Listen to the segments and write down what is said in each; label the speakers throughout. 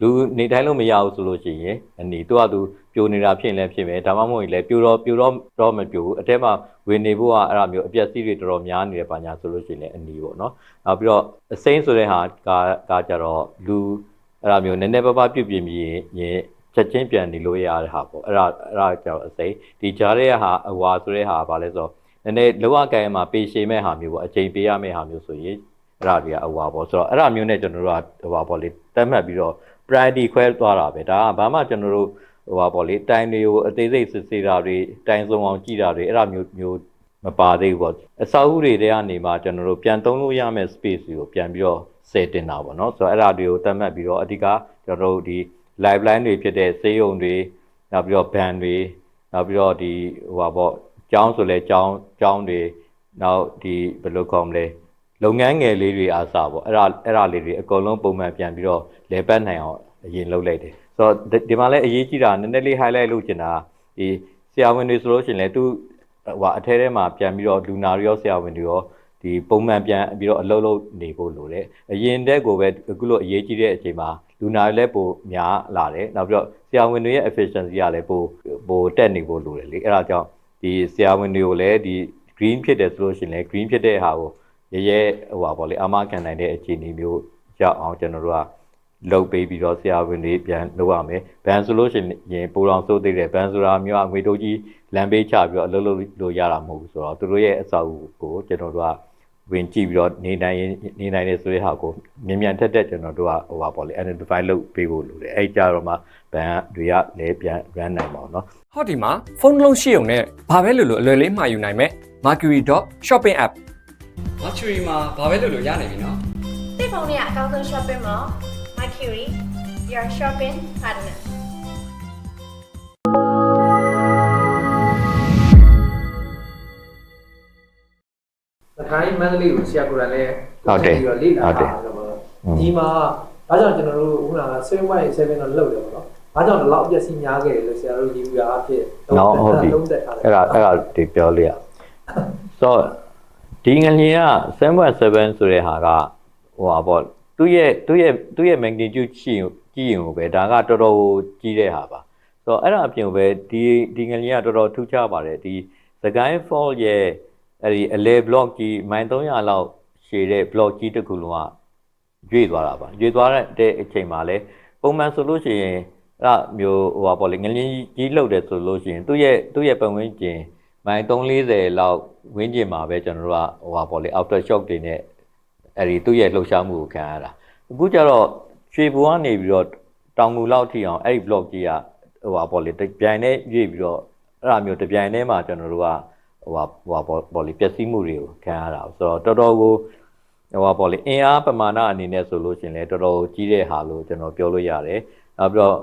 Speaker 1: လူနေတိုင်းလို့မရဘူးဆိုလို့ရှိရင်အနီသူကသူပြိုနေတာဖြစ်ရင်လည်းဖြစ်မယ်ဒါမှမဟုတ်ရင်လည်းပြိုတော့ပြိုတော့တော့မပြိုဘူးအထက်မှာဝင်နေဖို့ကအဲ့ဒါမျိုးအပျက်စီးတွေတော်တော်များနေတယ်ပါညာဆိုလို့ရှိရင်လည်းအနီပေါ့နော်နောက်ပြီးတော့အစိမ့်ဆိုတဲ့ဟာကကကြတော့လူအဲ့ဒါမျိုးနည်းနည်းပါးပါးပြုတ်ပြင်းပြီးရင်ချက်ချင်းပြန်နေလို့ရတဲ့ဟာပေါ့အဲ့ဒါအဲ့ဒါကြတော့အစိမ့်ဒီကြားတဲ့ဟာအဝါဆိုတဲ့ဟာကဘာလဲဆိုတော့နည်းနည်းလောကကံမှာပေရှည်မဲ့ဟာမျိုးပေါ့အချိန်ပေးရမယ့်ဟာမျိုးဆိုရင်အဲ့ဒါတွေကအဝါပေါ့ဆိုတော့အဲ့ဒါမျိုးနဲ့ကျွန်တော်တို့ကဟိုပါပေါ့လေတတ်မှတ်ပြီးတော့ priority ခွဲသွားတာပဲဒါကဘာမှကျွန်တော်တို့ဟိုပါပေါ့လေတိုင်တွေကိုအသေးစိတ်စစ်ဆေးတာတွေတိုင်စုံအောင်ကြည့်တာတွေအဲ့ဒါမျိုးမျိုးမပါသေးဘူးပေါ့အစာအုပ်တွေတဲကနေမှကျွန်တော်တို့ပြန်သုံးလို့ရမယ့် space ကိုပြန်ပြီးတော့စယ်တင်တာပေါ့နော်ဆိုတော့အဲ့ဒါတွေကိုတတ်မှတ်ပြီးတော့အဓိကကျွန်တော်တို့ဒီ liveline တွေဖြစ်တဲ့စေးရုံတွေနောက်ပြီးတော့ band တွေနောက်ပြီးတော့ဒီဟိုပါပေါ့ကျောင်းဆိုလဲကျောင်းကျောင်းတွေနောက်ဒီဘယ်လိုခေါ်မလဲ လုပ်ငန်းငယ်လေးတွေအားစပေါ့အဲ့ဒါအဲ့ဒါလေးတွေအကုန်လုံးပုံမှန်ပြန်ပြီးတော့လဲပတ်နိုင်အောင်အရင်လုပ်လိုက်တယ်ဆိုတော့ဒီမှာလဲအရေးကြီးတာနည်းနည်းလေး highlight လုပ်ချင်တာဒီဆရာဝန်တွေဆိုလို့ရှိရင်လဲသူဟိုအထဲထဲမှာပြန်ပြီးတော့လူနာတွေရောဆရာဝန်တွေရောဒီပုံမှန်ပြန်ပြီးတော့အလုပ်လုပ်နေဖို့လိုတယ်အရင်တက်ကိုပဲအခုလိုအရေးကြီးတဲ့အချိန်မှာလူနာတွေလည်းပိုများလာတယ်နောက်ပြီးတော့ဆရာဝန်တွေရဲ့ efficiency ကလည်းပိုပိုတက်နေဖို့လိုတယ်လေအဲ့ဒါကြောင့်ဒီဆရာဝန်တွေကိုလည်းဒီ green ဖြစ်တယ်ဆိုလို့ရှိရင်လည်း green ဖြစ်တဲ့ဟာကို ရဲရဲဟိုပါဗောလေအာမခံနိုင်တဲ့အခြေအနေမျိုးရောက်အောင်ကျွန်တော်တို့ကလုပ်ပေးပြီးတော့ဆရာဝန်တွေပြန်လုပ်ရမယ်ဘန်ဆိုလို့ရှိရင်ပိုတော်စိုးသေးတယ်ဘန်ဆိုတာမျိုးကငွေတိုးကြီးလမ်းပေးချပြီးတော့အလုပ်လုပ်လို့ရတာမဟုတ်ဘူးဆိုတော့သူတို့ရဲ့အဆောက်အဦကိုကျွန်တော်တို့ကဝင်ကြည့်ပြီးတော့နေနိုင်နေနိုင်တဲ့ဆိုတဲ့ဟာကိုမြန်မြန်ထက်ထက်ကျွန်တော်တို့ကဟိုပါဗောလေ identify လုပ်ပေးဖို့လိုတယ်အဲ့ကြတော့မှဘန်တွေကလည်းပြန် run နိုင်ပါတော့เนาะ
Speaker 2: ဟောဒီမှာဖုန်းတစ်လုံးရှိုံနဲ့ဘာပဲလို့လို့အလွယ်လေးမှာယူနိုင်မဲ့ Mercury.shopping app
Speaker 3: Mercury မှာဘာပဲလုပ်လို့ရနိုင်ပြီနော်
Speaker 4: သိဖုန်းနဲ့အကောင်းဆုံး shopping mall Mercury your shopping partner
Speaker 5: သခိုင်းမန္တလေးကိုဆရာကိုယ်တိုင်လည်း
Speaker 1: ဟုတ်တယ်
Speaker 5: ပြီးတော့လေ့လာ
Speaker 1: ဟုတ်တယ်
Speaker 5: တာဆိုတော့
Speaker 1: อืม
Speaker 5: ဒီမှာဒါကြောင့်ကျွန်တော်တို့ခုနက7 by 7တော့လောက်တယ်ပေါ့နော်။ဘာကြောင့်ဒီလောက်အပျက်စီးများခဲ့တယ်လို့ဆရာတို့ဒီပြာအဖြစ်
Speaker 1: နော်ဟုတ်ပြီ
Speaker 5: သုံးသက်ထားတယ်
Speaker 1: အဲ့ဒါအဲ့ဒါဒီပြောလေးရဆိုတော့ ဒီငလျင်က7.7ဆိုတဲ့ဟာကဟိုပါပေါ့သူ့ရဲ့သူ့ရဲ့သူ့ရဲ့ magnitude ကြည့်ကြည့်ရင်ကိုပဲဒါကတော်တော်ကိုကြီးတဲ့ဟာပါဆိုတော့အဲ့ဒါအပြင်ကိုပဲဒီဒီငလျင်ကတော်တော်ထူးခြားပါတယ်ဒီစကိုင်း fall ရဲ့အဲ့ဒီအလေ block ကြီးမိုင်300လောက်ရှည်တဲ့ block ကြီးတစ်ခုလုံးကရွေ့သွားတာပါရွေ့သွားတဲ့အချိန်မှာလဲပုံမှန်ဆိုလို့ရှိရင်အဲ့ဒါမျိုးဟိုပါပေါ့လေငလင်းကြီးလှုပ်တယ်ဆိုလို့ရှိရင်သူ့ရဲ့သူ့ရဲ့ပတ်ဝန်းကျင် မိုင်340လောက်ဝန်းကျင်မှာပဲကျွန်တော်တို့ကဟိုပါပေါ့လေ after shock တွေနဲ့အဲ့ဒီသူ့ရဲ့လှုပ်ရှားမှုကိုခံရတာအခုကျတော့ရွှေဘူကနေပြီးတော့တောင်ငူလောက်ထိအောင်အဲ့ဒီ block ကြီးကဟိုပါပေါ့လေတပြိုင်တည်းရွေ့ပြီးတော့အဲ့ဒါမျိုးတပြိုင်တည်းမှာကျွန်တော်တို့ကဟိုပါဟိုပါပေါ့လေပျက်စီးမှုတွေကိုခံရတာဆိုတော့တော်တော်ကိုဟိုပါပေါ့လေအင်အားပမာဏအနေနဲ့ဆိုလို့ရှိရင်လည်းတော်တော်ကြီးတဲ့ဟာလို့ကျွန်တော်ပြောလို့ရတယ်။နောက်ပြီးတော့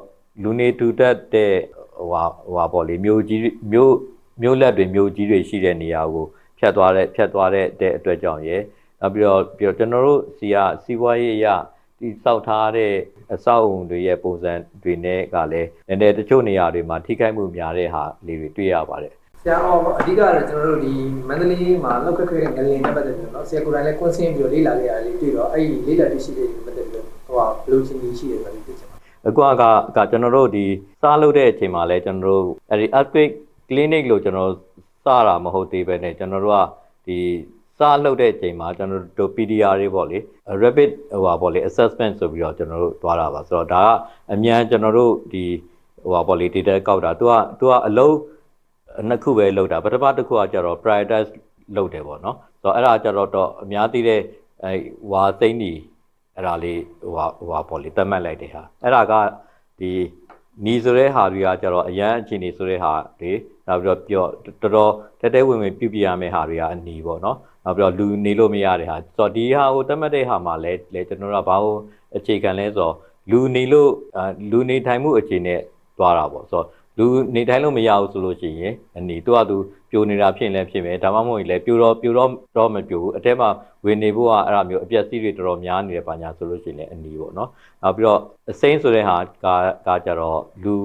Speaker 1: လူနေတူတက်တဲ့ဟိုဟာဟိုပါပေါ့လေမျိုးကြီးမျိုး မျိုးလက်တွေမျိုးကြီးတွေရှိတဲ့နေရာကိုဖြတ်သွားတဲ့ဖြတ်သွားတဲ့တဲ့အတွက်ကြောင့်ရယ်နောက်ပြီးတော့ပြီးတော့ကျွန်တော်တို့စီကစီးပွားရေးအရာဒီစောက်ထားတဲ့အဆောက်အုံတွေရဲ့ပုံစံတွေနဲ့ကလည်းနည်းနည်းတချို့နေရာတွေမှာထိခိုက်မှုများတဲ့ဟာလေးတွေတွေ့ရပါတယ်
Speaker 5: ဆရာအော်အဓိကတော့ကျွန်တော်တို့ဒီမန္တလေးမှာလောက်ခက်ခဲတဲ့ငလင်နဲ့ပတ်သက်ပြီးတော့နော်ဆရာကိုယ်တိုင်လည်းကွန်းဆင်းပြီးတော့လေ့လာခဲ့ရတယ်တွေ့တော့အဲ့ဒီလေ့လာတွေ့ရှိတဲ့ပတ်သက်ပြီးတော့ဟိုဟာဘယ်လိုချင်းကြီးရှိတယ်ဆိုတာသိချင်ပါ
Speaker 1: အခုကကကျွန်တော်တို့ဒီစားလုပ်တဲ့အချိန်မှာလဲကျွန်တော်တို့အဲဒီ earthquake clinic လို့ကျွန်တော်စတာမဟုတ်သေးပဲねကျွန်တော်တို့ကဒီစားလုပ်တဲ့အချိန်မှာကျွန်တော်တို့ PDR တွေပေါ့လေ rapid ဟိုပါပေါ့လေ assessment ဆိုပြီးတော့ကျွန်တော်တို့သွားတာပါဆိုတော့ဒါကအမြန်ကျွန်တော်တို့ဒီဟိုပါပေါ့လေ data ကောက်တာ तू က तू ကအလုံးနှစ်ခုပဲလောက်တာပထမတစ်ခုကကျတော့ prioritize လုပ်တယ်ပေါ့နော်ဆိုတော့အဲ့ဒါကျတော့တော့အများသိတဲ့အဲဝါသိန်းကြီး အဲ့ဒါလေးဟိုဟာဟိုဟာပေါ့လေတတ်မှတ်လိုက်တဲ့ဟာအဲ့ဒါကဒီနီဆိုတဲ့ဟာတွေကကြတော့အရန်အခြေအနေဆိုတဲ့ဟာတွေ နောက်ပြီးတော့ပြောတော်တော်တက်တဲဝင်ဝင်ပြုပြရမယ့်ဟာတွေကအနီပေါ့နော်နောက်ပြီးတော့လူနေလို့မရတဲ့ဟာဆိုတော့ဒီဟာကိုတတ်မှတ်တဲ့ဟာမှာလဲလဲကျွန်တော်တို့ကဘာလို့အခြေခံလဲဆိုတော့လူနေလို့အာလူနေထိုင်မှုအခြေအနေသွားတာပေါ့ဆိုတော့လူနေတိုင်းလို့မရဘူးဆိုလို့ရှိရင်အနီသူကသူပြိုနေတာဖြစ်ရင်လည်းဖြစ်မယ်ဒါမှမဟုတ်ရင်လည်းပြိုတော့ပြိုတော့တော့မပြိုဘူးအထက်မှာဝင်နေဖို့ကအဲ့ဒါမျိုးအပျက်စီးတွေတော်တော်များနေတယ်ပါညာဆိုလို့ရှိရင်လည်းအနီပေါ့နော်နောက်ပြီးတော့အစိမ့်ဆိုတဲ့ဟာကကကြတော့လူ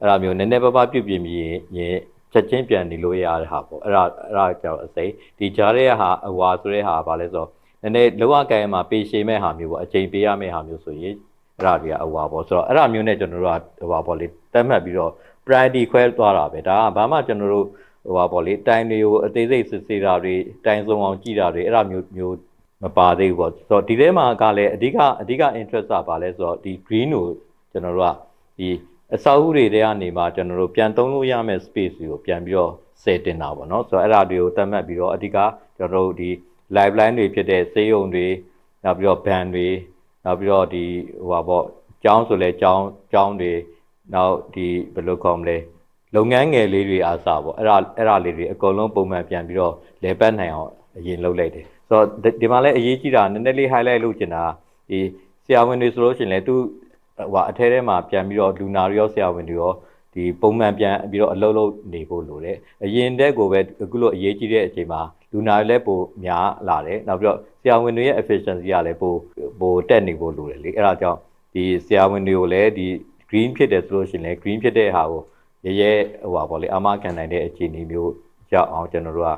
Speaker 1: အဲ့ဒါမျိုးနည်းနည်းပါးပါးပြုတ်ပြင်းပြီးရင် ချက်ချင်းပြန်နေလို့ရတဲ့ဟာပေါ့အဲ့ဒါအဲ့ဒါကြတော့အစိမ့်ဒီကြားတဲ့ဟာအဝါဆိုတဲ့ဟာကဘာလဲဆိုတော့နည်းနည်းလောကကံမှာပေရှည်မဲ့ဟာမျိုးပေါ့အချိန်ပေးရမယ့်ဟာမျိုးဆိုရင်အဲ့ဒါတွေကဟိုပါပေါ့ဆိုတော့အဲ့ဒါမျိုးနဲ့ကျွန်တော်တို့ကဟိုပါပေါ့လေတတ်မှတ်ပြီးတော့ priority ခွဲသွားတာပဲဒါကဘာမှကျွန်တော်တို့ဟိုပါပေါ့လေတိုင်တွေကိုအသေးစိတ်စစ်ဆေးတာတွေတိုင်စုံအောင်ကြည့်တာတွေအဲ့ဒါမျိုးမျိုးမပါသေးဘူးပေါ့ဆိုတော့ဒီထဲမှာကလည်းအဓိကအဓိက interest ကပါလဲဆိုတော့ဒီ green ကိုကျွန်တော်တို့ကဒီ အစာအုပ်တွေထဲကနေမှကျွန်တော်တို့ပြန်သုံးလို့ရမယ့် space ကိုပြန်ပြီးတော့စယ်တင်တာပေါ့နော်ဆိုတော့အဲ့ဒါတွေကိုတတ်မှတ်ပြီးတော့အဓိကကျွန်တော်တို့ဒီ liveline တွေဖြစ်တဲ့စေယုံတွေနောက်ပြီးတော့ band တွေနောက်ပြီးတော့ဒီဟိုပါပေါ့ကျောင်းဆိုလဲကျောင်းကျောင်းတွေနောက်ဒီဘယ်လိုခေါ်မလဲလုပ်ငန်းငယ်လေးတွေအားစပေါ့အဲ့ဒါအဲ့ဒါလေးတွေအကုန်လုံးပုံမှန်ပြန်ပြီးတော့လဲပတ်နိုင်အောင်အရင်လုပ်လိုက်တယ်ဆိုတော့ဒီဒီမှာလဲအရေးကြီးတာနည်းနည်းလေး highlight လုပ်ချင်တာဒီဆရာဝန်တွေဆိုလို့ရှိရင်လဲသူ ဟိုအထဲထဲမှာပြန်ပြီးတော့လူနာတွေရောဆရာဝန်တွေရောဒီပုံမှန်ပြန်ပြီးတော့အလုပ်လုပ်နေဖို့လိုတယ်အရင်တက်ကိုပဲအခုလိုအရေးကြီးတဲ့အချိန်မှာလူနာတွေလည်းပိုများလာတယ်နောက်ပြီးတော့ဆရာဝန်တွေရဲ့ efficiency ကလည်းပိုပိုတက်နေဖို့လိုတယ်လေအဲ့ဒါကြောင့်ဒီဆရာဝန်တွေကိုလည်းဒီ green ဖြစ်တယ်ဆိုလို့ရှိရင်လည်း green ဖြစ်တဲ့ဟာကိုရဲရဲဟိုပါပေါ့လေအမခံနိုင်တဲ့အခြေအနေမျိုးရောက်အောင်ကျွန်တော်တို့က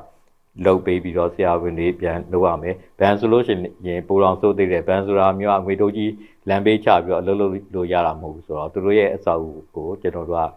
Speaker 1: လုတ်ပေးပြီးတော့ဆရာဝန်တွေပြန်လုပ်ရမယ်ဘန်ဆိုလို့ရှိရင်ပိုတော်စိုးသေးတယ်ဘန်ဆိုတာမျိုးကငွေတိုးကြီးလမ်းပေးချပြီးတော့အလုပ်လုပ်လို့ရတာမဟုတ်ဘူးဆိုတော့သူတို့ရဲ့အစာအုပ်ကိုကျွန်တော်တို့က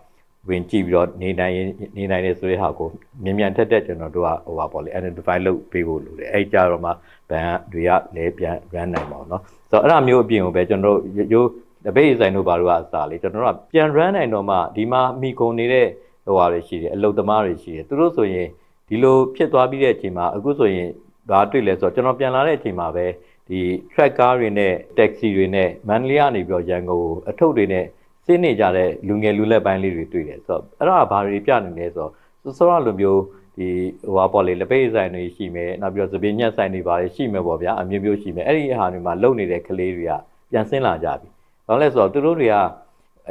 Speaker 1: ဝင်ကြည့်ပြီးတော့နေနိုင်ရင်နေနိုင်တယ်ဆိုတဲ့ဟာကိုမြင်မြန်ထက်တဲ့ကျွန်တော်တို့ကဟိုပါပေါ့လေ identify လုပ်ပေးဖို့လိုတယ်အဲ့ကြတော့မှဘန်တွေကလည်းပြန် run နိုင်ပါတော့เนาะဆိုတော့အဲ့ဒါမျိုးအပြင်ကိုပဲကျွန်တော်တို့ရိုးတပိတ်ဆိုင်တို့ဘာလို့ကအစားလေကျွန်တော်တို့ကပြန် run နိုင်တော့မှဒီမှာမိကုန်နေတဲ့ဟိုဟာတွေရှိတယ်အလုပ်သမားတွေရှိတယ်သူတို့ဆိုရင် ဒီလိုဖြစ်သွားပြီးတဲ့အချိန်မှာအခုဆိုရင်ဘာတွေ့လဲဆိုတော့ကျွန်တော်ပြန်လာတဲ့အချိန်မှာပဲဒီ track car တွေနဲ့ taxi တွေနဲ့မန္တလေးကနေပြီးတော့ရန်ကုန်ကိုအထုပ်တွေနဲ့စိနေကြတဲ့လူငယ်လူလက်ပိုင်းလေးတွေတွေ့တယ်ဆိုတော့အဲ့ဒါကဘာတွေပြနေလဲဆိုတော့စောစောလိုမျိုးဒီဟိုဟာပေါ့လေလက်ပိတ်ဆိုင်တွေရှိမယ်နောက်ပြီးတော့သပင်းညက်ဆိုင်တွေပါတယ်ရှိမယ်ပေါ့ဗျာအမျိုးမျိုးရှိမယ်အဲ့ဒီဟာတွေမှာလုံနေတဲ့ကလေးတွေကပြန်ဆင်းလာကြပြီဘာလို့လဲဆိုတော့သူတို့တွေက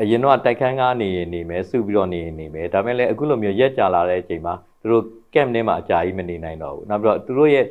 Speaker 1: အရင်တော့တိုက်ခန်းကားနေရင်နေမယ်စုပြီးတော့နေရင်နေမယ်ဒါပေမဲ့လည်းအခုလိုမျိုးရက်ကြလာတဲ့အချိန်မှာသူတို့ camp ထဲမှာအကြာကြီးမနေနိုင်တော့ဘူးနောက်ပြီးတော့သူတို့ရဲ့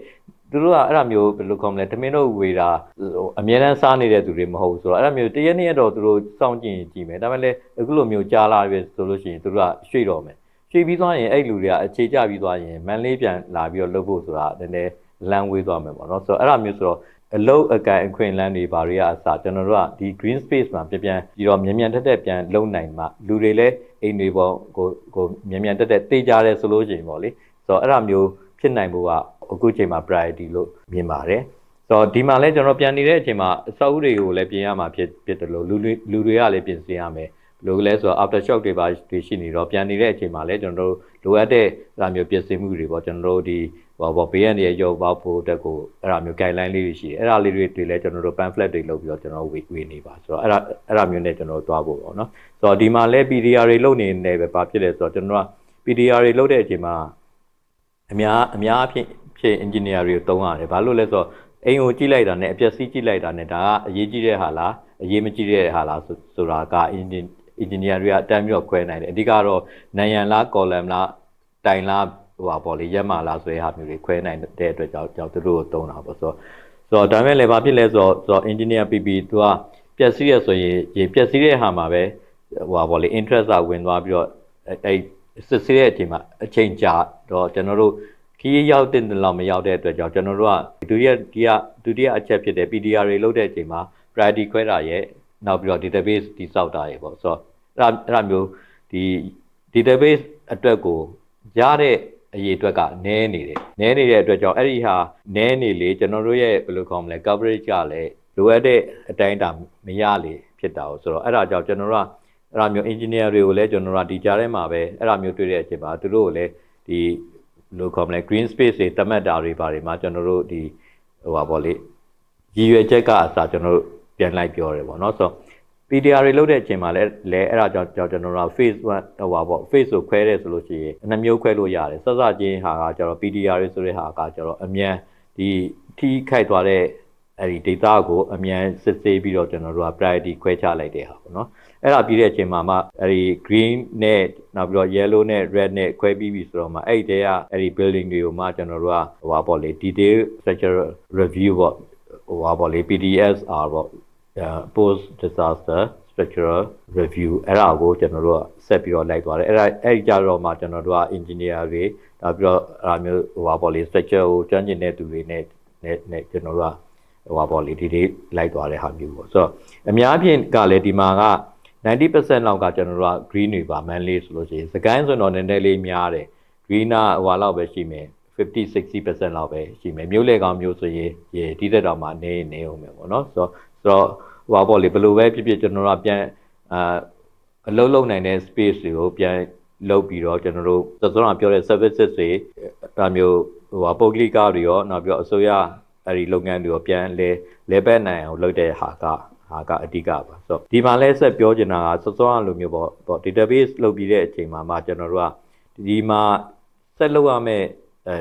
Speaker 1: သူတို့ကအဲ့ဒါမျိုးဘယ်လိုခေါ်မလဲတမင်းတို့ဝေတာဟိုအများအားစားနေတဲ့သူတွေမဟုတ်ဘူးဆိုတော့အဲ့ဒါမျိုးတရက်နှစ်ရက်တော့သူတို့စောင့်ကြည့်ရင်ကြည့်မယ်ဒါပေမဲ့လည်းအခုလိုမျိုးကြာလာပြီဆိုလို့ရှိရင်သူတို့ကရွှေ့တော့မယ်ရွှေ့ပြီးသွားရင်အဲ့လူတွေကအခြေကျပြီးသွားရင်မန်လေးပြန်လာပြီးတော့လုပ်ဖို့ဆိုတာနည်းနည်းလမ်းဝေးသွားမယ်ပေါ့နော်ဆိုတော့အဲ့ဒါမျိုးဆိုတော့အလုတ်အကန်အခွင့်အလမ်းတွေဘာတွေကအစကျွန်တော်တို့ကဒီ green space မှာပြန်ပြန်ပြီးတော့မြန်မြန်တက်တက်ပြန်လုံနိုင်မှလူတွေလည်းအိမ်တွေပေါ်ကိုကိုမြန်မြန်တက်တက်တေးကြတယ်ဆိုလို့ရှိရင်ပေါ့လေ ဆိုတော့အဲ့ဒါမျိုးဖြစ်နိုင်ဖို့ကအခုချိန်မှာ priority လို့မြင်ပါတယ်ဆိုတော့ဒီမှာလဲကျွန်တော်ပြန်နေတဲ့အချိန်မှာအဆောက်အဦတွေကိုလည်းပြင်ရမှာဖြစ်ဖြစ်တယ်လို့လူတွေလူတွေကလည်းပြင်ဆင်ရမယ်ဘယ်လိုလဲဆိုတော့ after shock တွေပါတွေရှိနေတော့ပြန်နေတဲ့အချိန်မှာလည်းကျွန်တော်တို့လိုအပ်တဲ့အဲ့ဒါမျိုးပြင်ဆင်မှုတွေပေါ့ကျွန်တော်တို့ဒီဟောပေါ့ဘေးရန်ရဲ့ရောပေါက်ဖို့တက်ကိုအဲ့ဒါမျိုး guideline လေးတွေရှိတယ်အဲ့ဒါလေးတွေတွေလည်းကျွန်တော်တို့ pamphlet တွေလုပ်ပြီးတော့ကျွန်တော်ဝေဝေနေပါဆိုတော့အဲ့ဒါအဲ့ဒါမျိုးနဲ့ကျွန်တော်တို့သွားဖို့ပေါ့နော်ဆိုတော့ဒီမှာလဲ PDR တွေလုပ်နေနေပဲဘာဖြစ်လဲဆိုတော့ကျွန်တော်တို့က PDR တွေလုပ်တဲ့အချိန်မှာ အများအများအဖြစ်ဖြစ် engineer တွေကိုတုံးရတယ်ဘာလို့လဲဆိုတော့အိမ်ကိုကြည့်လိုက်တာနဲ့အပျက်စီးကြည့်လိုက်တာနဲ့ဒါကအရေးကြီးတဲ့ဟာလားအရေးမကြီးတဲ့ဟာလားဆိုဆိုတာက engineer တွေကအတန်းပြီးတော့ခွဲနိုင်တယ်အဓိကတော့နံရံလား column လားတိုင်လားဟိုပါပေါ့လေရက်မလားဆိုတဲ့ဟာမျိုးတွေခွဲနိုင်တဲ့အတွက်ကြောင့်ကြောင့်သူတို့ကိုတုံးတာပေါ့ဆိုတော့ဆိုတော့ဒါမဲ့လည်းဘာဖြစ်လဲဆိုတော့ဆိုတော့ engineer PP သူကပျက်စီးရဆိုရင်ရေပျက်စီးတဲ့ဟာမှာပဲဟိုပါပေါ့လေ interest ကဝင်သွားပြီးတော့အဲ စစ်ဆေးတဲ့အချိန်မှာအချိန်ကြာတော့ကျွန်တော်တို့ခီးရောက်တဲ့လောက်မရောက်တဲ့အတွက်ကြောင့်ကျွန်တော်တို့ကဒုတိယဒီကဒုတိယအချက်ဖြစ်တဲ့ PDR တွေလုပ်တဲ့အချိန်မှာ priority ခွဲတာရဲ့နောက်ပြီးတော့ database တိစောက်တာရဲ့ပေါ့ဆိုတော့အဲ့ဒါအဲ့ဒါမျိုးဒီ database အတွက်ကိုရတဲ့အရေးအတွက်ကနည်းနေတယ်နည်းနေတဲ့အတွက်ကြောင့်အဲ့ဒီဟာနည်းနေလေကျွန်တော်တို့ရဲ့ဘယ်လိုခေါ်မလဲ coverage ကလည်းလိုအပ်တဲ့အတိုင်းအတာမရလေဖြစ်တာ哦ဆိုတော့အဲ့ဒါကြောင့်ကျွန်တော်တို့က အဲ့ဒါမျိုး engineer တွေကိုလည်းကျွန်တော်တို့ကဒီကြားထဲမှာပဲအဲ့ဒါမျိုးတွေ့တဲ့အချိန်မှာသူတို့ကိုလည်းဒီလိုခေါ်မလဲ green space တွေတတ်မှတ်တာတွေပါတယ်မှာကျွန်တော်တို့ဒီဟိုပါဗောလေရည်ရွယ်ချက်ကအစားကျွန်တော်တို့ပြန်လိုက်ပြောတယ်ဗောနော်ဆိုတော့ PDR တွေလုပ်တဲ့အချိန်မှာလည်းလဲအဲ့ဒါကြောင့်ကျွန်တော်တို့က phase 1ဟိုပါဗော phase ကိုခွဲတယ်ဆိုလို့ရှိရင်အနှမျိုးခွဲလို့ရတယ်စစချင်းဟာကကျတော့ PDR တွေဆိုတဲ့ဟာကကျတော့အမြန်ဒီထိခိုက်သွားတဲ့ အဲ့ဒီ data ကိုအမြန်စစ်ဆေးပြီးတော့ကျွန်တော်တို့က priority ခွဲခြားလိုက်တဲ့ဟာပေါ့နော်အဲ့ဒါပြီးတဲ့အချိန်မှာမှအဲ့ဒီ green နဲ့နောက်ပြီးတော့ yellow နဲ့ red နဲ့ခွဲပြီးပြီဆိုတော့မှအဲ့ဒီတည်းကအဲ့ဒီ building တွေကိုမှကျွန်တော်တို့ကဟိုပါပေါ့လေ detail structure review ပေါ့ဟိုပါပေါ့လေ PDSR ပေါ့ post disaster structural review အဲ့ဒါကိုကျွန်တော်တို့ကဆက်ပြီးတော့လိုက်သွားတယ်အဲ့ဒါအဲ့ဒီကြတော့မှကျွန်တော်တို့က engineer တွေနောက်ပြီးတော့အဲ့ဒါမျိုးဟိုပါပေါ့လေ structure ကိုကျွမ်းကျင်တဲ့သူတွေနဲ့နဲ့နဲ့ကျွန်တော်တို့က ဟိုပါပေါ့လေဒီဒီလိုက်သွားတဲ့ဟာမျိုးပေါ့ဆိုတော့အများဖြင့်ကလည်းဒီမှာက90%လောက်ကကျွန်တော်တို့က green တွေပါ manly ဆိုလို့ရှိရင်စကိုင်းဆိုတော့နည်းနည်းလေးများတယ် green ကဟိုလောက်ပဲရှိမယ်50 60%လောက်ပဲရှိမယ်မျိုးလေကောင်မျိုးဆိုရင်ရေဒီသက်တော်မှာနေနေအောင်မယ်ပေါ့နော်ဆိုတော့ဆိုတော့ဟိုပါပေါ့လေဘယ်လိုပဲဖြစ်ဖြစ်ကျွန်တော်တို့ကပြန်အာအလုံးလုံးနိုင်တဲ့ space တွေကိုပြန်လုပ်ပြီးတော့ကျွန်တော်တို့သစောကပြောတဲ့ services တွေဒါမျိုးဟိုပါပုဂ္ဂလိကတွေရောနောက်ပြီးတော့အစိုးရ အဲ့ဒီလုပ်ငန်းတွေရောပြန်လဲလဲပက်နိုင်အောင်လုပ်တဲ့ဟာကဟာကအဓိကပါဆိုတော့ဒီမှာလဲဆက်ပြောချင်တာကစောစောကလိုမျိုးပေါ့ပေါ့ database လုပ်ပြီးတဲ့အချိန်မှာမှကျွန်တော်တို့ကဒီမှာဆက်လုပ်ရမယ့်အဲ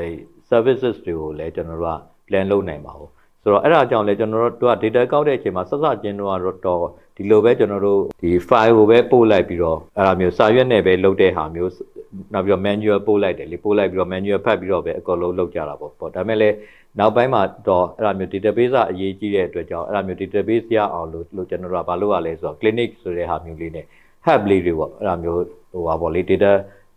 Speaker 1: services တွေကိုလည်းကျွန်တော်တို့က plan လုပ်နိုင်ပါဘူးဆိုတော့အဲ့ဒါကြောင့်လဲကျွန်တော်တို့က data ကောက်တဲ့အချိန်မှာဆက်စချင်းတော့တော့ဒီလိုပဲကျွန်တော်တို့ဒီ file ကိုပဲပို့လိုက်ပြီးတော့အဲ့ဒါမျိုးစာရွက်နဲ့ပဲလုပ်တဲ့ဟာမျိုးနောက်ပြီးတော့ manual ပို့လိုက်တယ်လေပို့လိုက်ပြီးတော့ manual ဖတ်ပြီးတော့ပဲအကုန်လုံးလုပ်ကြတာပေါ့ပေါ့ဒါပေမဲ့လည်း နောက်ပိုင်းမှာတော့အဲ့ဒါမျိုး database ကအရေးကြီးတဲ့အတွက်ကြောင့်အဲ့ဒါမျိုး database ရအောင်လို့လို့ကျွန်တော်တို့ကဘာလုပ်ရလဲဆိုတော့ clinic ဆိုတဲ့ဟာမျိုးလေးနဲ့ hub လေးတွေပေါ့အဲ့ဒါမျိုးဟိုပါပေါ့လေ data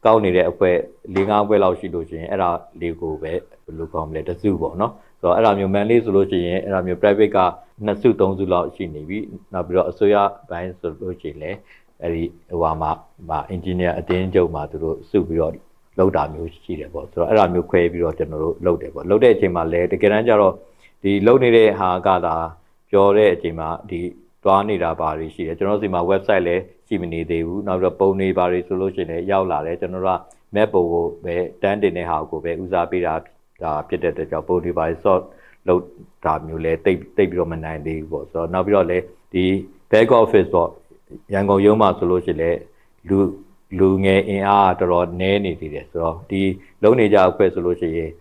Speaker 1: ကောက်နေတဲ့အဖွဲ့၄၅အဖွဲ့လောက်ရှိလို့ရှိရင်အဲ့ဒါလေးကိုပဲဘယ်လိုကောင်းမလဲတစ်စုပေါ့နော်ဆိုတော့အဲ့ဒါမျိုး man လေးဆိုလို့ရှိရင်အဲ့ဒါမျိုး private ကနှစ်စုသုံးစုလောက်ရှိနေပြီနောက်ပြီးတော့အစိုးရဘိုင်းဆိုလို့ရှိရင်လည်းအဲ့ဒီဟိုဟာမှာမှာ engineer အတင်းချုပ်မှာသူတို့စုပြီးတော့ လောက်တာမျိုးရှိတယ်ပေါ့ဆိုတော့အဲ့ဒါမျိုးခွဲပြီးတော့ကျွန်တော်တို့လုပ်တယ်ပေါ့လုပ်တဲ့အချိန်မှာလည်းတကယ်တမ်းကျတော့ဒီလုပ်နေတဲ့ဟာကသာပြောတဲ့အချိန်မှာဒီတွားနေတာပါတွေရှိတယ်ကျွန်တော်စီမှာ website လည်းရှိမနေသေးဘူးနောက်ပြီးတော့ပုံနေပါတွေဆိုလို့ရှိရင်လည်းရောက်လာတယ်ကျွန်တော်တို့က map ပုံကိုပဲတန်းတင်တဲ့ဟာကိုပဲဦးစားပေးတာဒါဖြစ်တဲ့အတွက်ကြောင့်ပုံတွေပါ sort လောက်တာမျိုးလဲတိတ်တိတ်ပြီးတော့မနိုင်သေးဘူးပေါ့ဆိုတော့နောက်ပြီးတော့လည်းဒီ back office ပေါ့ရန်ကုန်ရုံးမှာဆိုလို့ရှိရင်လည်းလူ လူငယ်အင်အားတော်တော်နည်းနေသေးတယ်ဆိုတော့ဒီလုံနေကြအဖွဲ့ဆိုလို့ရှိရင်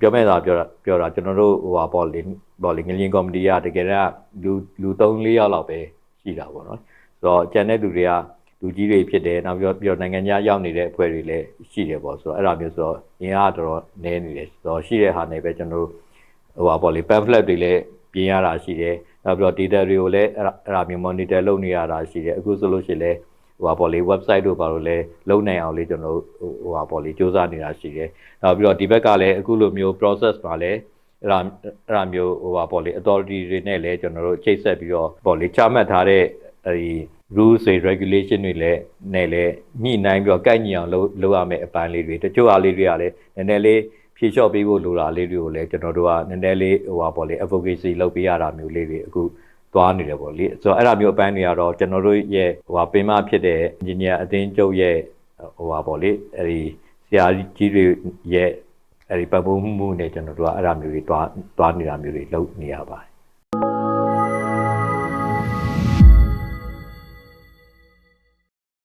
Speaker 1: ပြောမဲ့တာပြောတာပြောတာကျွန်တော်တို့ဟိုပါပေါ့လေပေါ့လေငလျင်ကော်မတီကတကယ်တော့လူလူ3 4ယောက်လောက်ပဲရှိတာပေါ့နော်ဆိုတော့ကျန်တဲ့လူတွေကလူကြီးတွေဖြစ်တယ်နောက်ပြီးတော့ပြီးတော့နိုင်ငံခြားရောက်နေတဲ့အဖွဲ့တွေလည်းရှိတယ်ပေါ့ဆိုတော့အဲ့လိုမျိုးဆိုတော့အင်အားတော်တော်နည်းနေတယ်ဆိုတော့ရှိတဲ့ဟာနဲ့ပဲကျွန်တော်တို့ဟိုပါပေါ့လေ pamphlet တွေလည်းပြင်ရတာရှိတယ်နောက်ပြီးတော့ data တွေကိုလည်းအဲ့ဒါအဲ့ဒါမျိုး monitor လုပ်နေရတာရှိတယ်အခုဆိုလို့ရှိရင်လည်း ဟိုပါပေါ့လေ website တို့ဘာလို့လဲလုံနိုင်အောင်လေးကျွန်တော်တို့ဟိုပါပေါ့လေစူးစမ်းနေတာရှိတယ်နောက်ပြီးတော့ဒီဘက်ကလည်းအခုလိုမျိုး process ပါလဲအဲ့ဒါအဲ့ဒါမျိုးဟိုပါပေါ့လေ authority တွေနဲ့လည်းကျွန်တော်တို့ချိတ်ဆက်ပြီးတော့ပေါ့လေချမှတ်ထားတဲ့အဲဒီ rules တွေ regulation တွေလည်းနဲ့လည်းညှိနှိုင်းပြီးတော့ကိုက်ညီအောင်လုပ်လုပ်ရမယ့်အပိုင်းလေးတွေတချို့အားလေးတွေကလည်းနည်းနည်းလေးဖြေလျှော့ပေးဖို့လိုတာလေးတွေကိုလည်းကျွန်တော်တို့ကနည်းနည်းလေးဟိုပါပေါ့လေ advocacy လုပ်ပေးရတာမျိုးလေးတွေအခု သွားနေတယ်ပေါ့လေဆိုတော့အဲ့ဒါမျိုးအပိုင်းတွေကတော့ကျွန်တော်တို့ရဲ့ဟိုပါပင်မဖြစ်တဲ့ engineer အသင်းချုပ်ရဲ့ဟိုပါပေါ့လေအဲ့ဒီဆရာကြီးတွေရဲ့အဲ့ဒီပတ်ပုံမှုနဲ့ကျွန်တော်တို့ကအဲ့ဒါမျိုးတွေတွားတွားနေတာမျိုးတွေလုပ်နေရပါတယ်